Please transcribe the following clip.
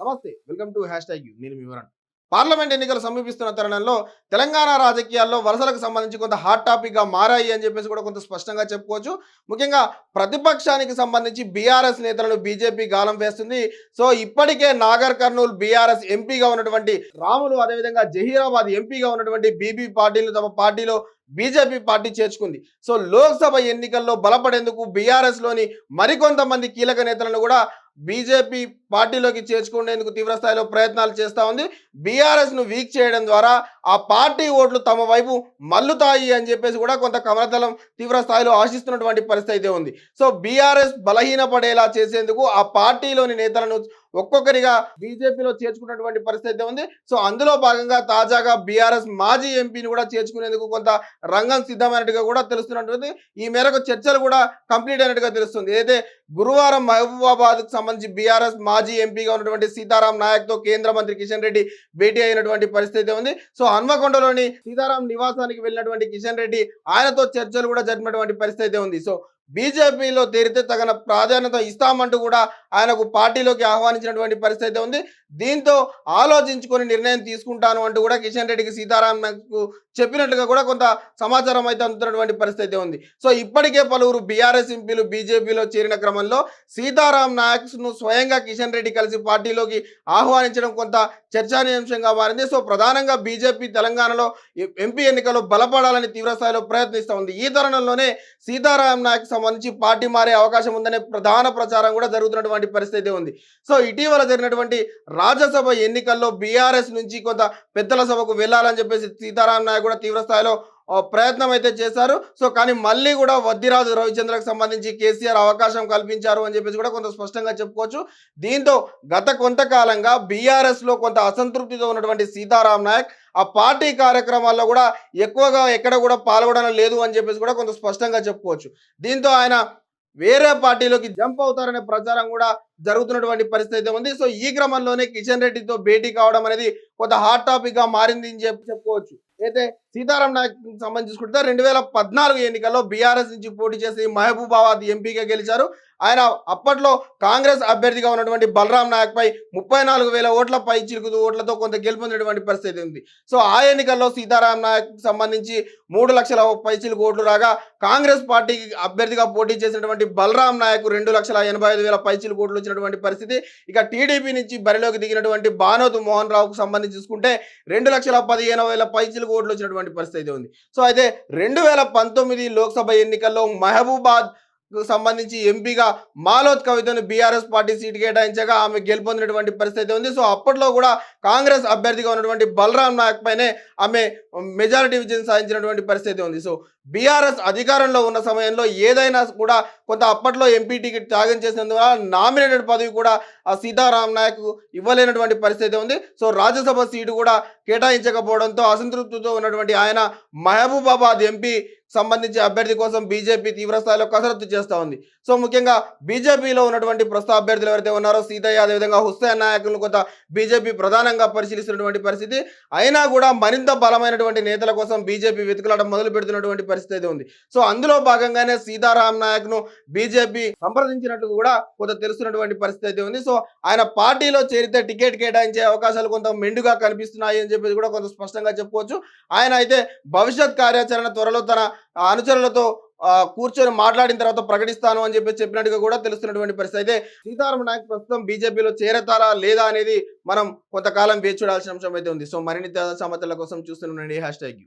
నమస్తే welcome to hashtag you. నేను మీ వివరణ పార్లమెంట్ ఎన్నికలు సమీపిస్తున్న తరుణంలో తెలంగాణ రాజకీయాల్లో వరుసలకు సంబంధించి కొంత హాట్ టాపిక్గా మారాయి అని చెప్పేసి కూడా కొంత స్పష్టంగా చెప్పుకోవచ్చు. ముఖ్యంగా ప్రతిపక్షానికి సంబంధించి బీఆర్ఎస్ నేతలను బీజేపీ గాలం వేస్తుంది. సో ఇప్పటికే నాగర్ కర్నూలు బీఆర్ఎస్ ఎంపీగా ఉన్నటువంటి రాములు అదేవిధంగా జహీరాబాద్ ఎంపీగా ఉన్నటువంటి బీబీ పార్టీలు తమ పార్టీలో బీజేపీ పార్టీ చేర్చుకుంది. సో లోక్సభ ఎన్నికల్లో బలపడేందుకు బీఆర్ఎస్లోని మరికొంతమంది కీలక నేతలను కూడా బీజేపీ పార్టీలోకి చేర్చుకునేందుకు తీవ్ర స్థాయిలో ప్రయత్నాలు చేస్తూ ఉంది. బీఆర్ఎస్ను వీక్ చేయడం ద్వారా ఆ పార్టీ ఓట్లు తమ వైపు మల్లుతాయి అని చెప్పేసి కూడా కొంత కమలదళం తీవ్ర స్థాయిలో ఆశిస్తున్నటువంటి పరిస్థితి అయితే ఉంది. సో బీఆర్ఎస్ బలహీనపడేలా చేసేందుకు ఆ పార్టీలోని నేతలను ఒక్కొక్కరిగా బీజేపీలో చేర్చుకున్నటువంటి పరిస్థితి అయితే ఉంది. సో అందులో భాగంగా తాజాగా బీఆర్ఎస్ మాజీ ఎంపీని కూడా చేర్చుకునేందుకు కొంత రంగం సిద్ధమైనట్టుగా కూడా తెలుస్తున్నటువంటి ఈ మేరకు చర్చలు కూడా కంప్లీట్ అయినట్టుగా తెలుస్తుంది. ఏదైతే గురువారం మహబూబాబాద్కు సంబంధించి బీఆర్ఎస్ మాజీ ఎంపీగా ఉన్నటువంటి సీతారాం నాయక్తో కేంద్ర మంత్రి కిషన్ రెడ్డి భేటీ అయినటువంటి పరిస్థితి ఉంది. సో హన్మకొండలోని సీతారాం నివాసానికి వెళ్ళినటువంటి కిషన్ రెడ్డి ఆయనతో చర్చలు కూడా జరిపినటువంటి పరిస్థితి ఉంది. సో బీజేపీలో చేరితే తగిన ప్రాధాన్యత ఇస్తామంటూ కూడా ఆయనకు పార్టీలోకి ఆహ్వానించినటువంటి పరిస్థితి ఉంది. దీంతో ఆలోచించుకొని నిర్ణయం తీసుకుంటాను అంటూ కూడా కిషన్ రెడ్డికి సీతారాంకు చెప్పినట్లుగా కూడా కొంత సమాచారం అయితే అందుతున్నటువంటి పరిస్థితి ఉంది. సో ఇప్పటికే పలువురు బీఆర్ఎస్ ఎంపీలు బీజేపీలో చేరిన క్రమంలో సీతారాం నాయక్స్ను స్వయంగా కిషన్ రెడ్డి కలిసి పార్టీలోకి ఆహ్వానించడం కొంత చర్చానీయాంశంగా మారింది. సో ప్రధానంగా బీజేపీ తెలంగాణలో ఎంపీ ఎన్నికల్లో బలపడాలని తీవ్రస్థాయిలో ప్రయత్నిస్తూ ఉంది. ఈ తరుణంలోనే సీతారాం నాయక్ సంబంధించి పార్టీ మారే అవకాశం ఉందనే ప్రధాన ప్రచారం కూడా జరుగుతున్నటువంటి పరిస్థితి ఉంది. సో ఇటీవల జరిగినటువంటి రాజ్యసభ ఎన్నికల్లో బీఆర్ఎస్ నుంచి కొంత పెద్దల సభకు వెళ్ళాలని చెప్పేసి సీతారాం నాయక్ కూడా తీవ్ర స్థాయిలో ప్రయత్నం అయితే చేశారు. సో కానీ మళ్ళీ కూడా వద్దిరాజు రవిచంద్రకు సంబంధించి కేసీఆర్ అవకాశం కల్పించారు అని చెప్పేసి కూడా కొంత స్పష్టంగా చెప్పుకోవచ్చు. దీంతో గత కొంతకాలంగా బీఆర్ఎస్లో కొంత అసంతృప్తితో ఉన్నటువంటి సీతారాం నాయక్ ఆ పార్టీ కార్యక్రమాల్లో కూడా ఎక్కువగా ఎక్కడ కూడా పాల్గొనడం లేదు అని చెప్పేసి కూడా కొంత స్పష్టంగా చెప్పుకోవచ్చు. దీంతో ఆయన వేరే పార్టీలోకి జంప్ అవుతారనే ప్రచారం కూడా జరుగుతున్నటువంటి పరిస్థితి అయితే ఉంది. సో ఈ క్రమంలోనే కిషన్ రెడ్డితో భేటీ కావడం అనేది కొంత హాట్ టాపిక్గా మారింది అని చెప్పి చెప్పుకోవచ్చు. అయితే సీతారాం నాయక్ సంబంధించి రెండు వేల పద్నాలుగు ఎన్నికల్లో బీఆర్ఎస్ నుంచి పోటీ చేసి మహబూబాబాద్ ఎంపీగా గెలిచారు. ఆయన అప్పట్లో కాంగ్రెస్ అభ్యర్థిగా ఉన్నటువంటి బలరాం నాయక్పై ముప్పై నాలుగు వేల ఓట్ల పై చిరుకుదు ఓట్లతో కొంత గెలుపొందినటువంటి పరిస్థితి ఉంది. సో ఆ ఎన్నికల్లో సీతారాం నాయక్ సంబంధించి మూడు లక్షల పై చిలుకు ఓట్లు రాగా కాంగ్రెస్ పార్టీకి అభ్యర్థిగా పోటీ చేసినటువంటి బలరాం నాయక్ రెండు లక్షల ఎనభై ఐదు వేల పై చిలుకు ఓట్లు వచ్చినటువంటి పరిస్థితి. ఇక టీడీపీ నుంచి బరిలోకి దిగినటువంటి బానోతు మోహన్ రావుకు సంబంధించి చూసుకుంటే రెండు లక్షల పదిహేను వేల పై చిలుకు ఓట్లు వచ్చినటువంటి పరిస్థితి ఉంది. సో అయితే రెండు వేల పంతొమ్మిది లోక్సభ ఎన్నికల్లో మహబూబాద్ సంబంధించి ఎంపీగా మాలోత్ కవితను బీఆర్ఎస్ పార్టీ సీటు కేటాయించగా ఆమె గెలుపొందినటువంటి పరిస్థితి ఉంది. సో అప్పట్లో కూడా కాంగ్రెస్ అభ్యర్థిగా ఉన్నటువంటి బలరాం నాయక్ పైనే ఆమె మెజారిటీ విజయం సాధించినటువంటి పరిస్థితి ఉంది. సో బీఆర్ఎస్ అధికారంలో ఉన్న సమయంలో ఏదైనా కూడా కొంత అప్పట్లో ఎంపీ టికెట్ త్యాగం చేసినందువల్ల నామినేటెడ్ పదవి కూడా ఆ సీతారాం నాయక్ ఇవ్వలేనటువంటి పరిస్థితి ఉంది. సో రాజ్యసభ సీటు కూడా కేటాయించకపోవడంతో అసంతృప్తితో ఉన్నటువంటి ఆయన మహబూబాబాద్ ఎంపీ సంబంధించి అభ్యర్థి కోసం బీజేపీ తీవ్రస్థాయిలో కసరత్తు చేస్తూ ఉంది. సో ముఖ్యంగా బీజేపీలో ఉన్నటువంటి ప్రస్తుత అభ్యర్థులు ఎవరైతే ఉన్నారో సీతయ్య అదేవిధంగా హుస్సేన్ నాయకులను కొంత బీజేపీ ప్రధానంగా పరిశీలిస్తున్నటువంటి పరిస్థితి. అయినా కూడా మరింత బలమైనటువంటి నేతల కోసం బీజేపీ వెతుకులాట మొదలు పెడుతున్నటువంటి పరిస్థితి అయితే ఉంది. సో అందులో భాగంగానే సీతారాం నాయక్ను బీజేపీ సంప్రదించినట్టు కూడా కొంత తెలుస్తున్నటువంటి పరిస్థితి అయితే ఉంది. సో ఆయన పార్టీలో చేరితే టికెట్ కేటాయించే అవకాశాలు కొంత మెండుగా కనిపిస్తున్నాయి అని చెప్పేసి కూడా కొంత స్పష్టంగా చెప్పుకోవచ్చు ఆయన అయితే భవిష్యత్ కార్యాచరణ త్వరలో తన అనుచరులతో కూర్చొని మాట్లాడిన తర్వాత ప్రకటిస్తాను అని చెప్పి చెప్పినట్టుగా కూడా తెలుస్తున్నటువంటి పరిస్థితి. అయితే సీతారామ నాయక్ ప్రస్తుతం బీజేపీలో చేరతారా లేదా అనేది మనం కొంతకాలం వేచి చూడాల్సిన అంశం అయితే ఉంది. సో మరిన్ని తాజా సమాచారాల కోసం చూస్తుండండి హ్యాష్ ట్యాగ్